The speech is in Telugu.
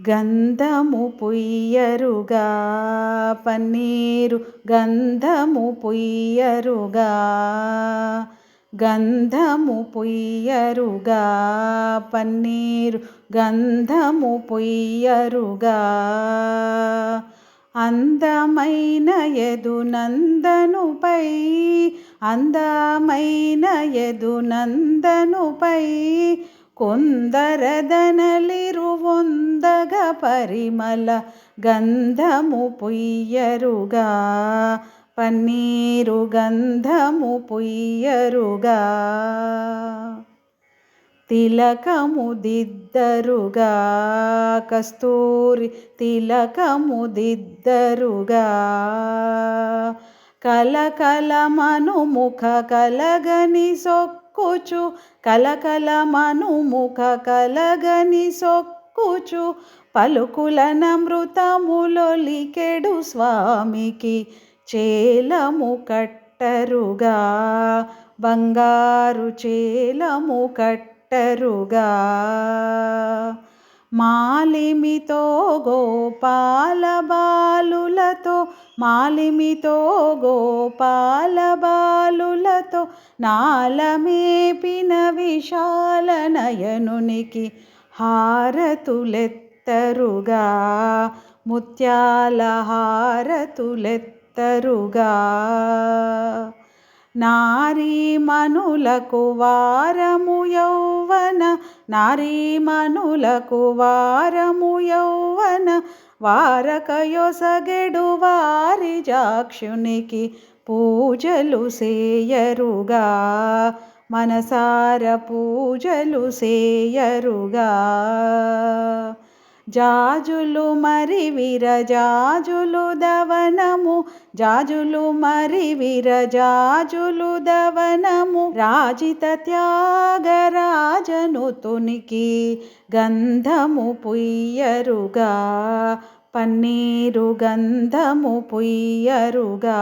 గంధము పుయ్యరుగా పన్నీరు గంధము పుయ్యరుగా గంధము పుయ్యరుగా పన్నీరు గంధము పుయ్యరుగా. అందమైన ఎదునందనుపై అందమైన ఎదునందనుపై కొందరదనలిరువొందగ పరిమళ గంధము పుయ్యరుగా పన్నీరు గంధము పుయ్యరుగా. తిలకము దిద్దరుగా కస్తూరి తిలకము దిద్దరుగా కలకలమను ముఖ కలగని సొక్క సొక్కుచు కలకలమను ముఖ కలగని సొక్కుచు పలుకులనమృతములొలికెడు స్వామికి చేలము కట్టరుగా. బంగారు చేలము కట్టరుగా. మాలిమితో గోపాల బాలులతో మాలిమితో గోపాల బాలులతో నాలమేపిన విశాల నయనునికి హారతులెత్తరుగా ముత్యాల హారతులెత్తరుగా. నారీమణులకు వారము యౌవన నారీమణులకు వారము యౌవన వారకయొసగెడు వారి జాక్షునికి పూజలు సేయరుగా. మనసార పూజలు సేయరుగా. జాజులు మరి విరజాజులు దవనము జాజులు మరి విరజాజులు దవనము. రాజిత త్యాగరాజను తునికి గంధము పుయ్యరుగా పన్నీరు గంధము పుయ్యరుగా.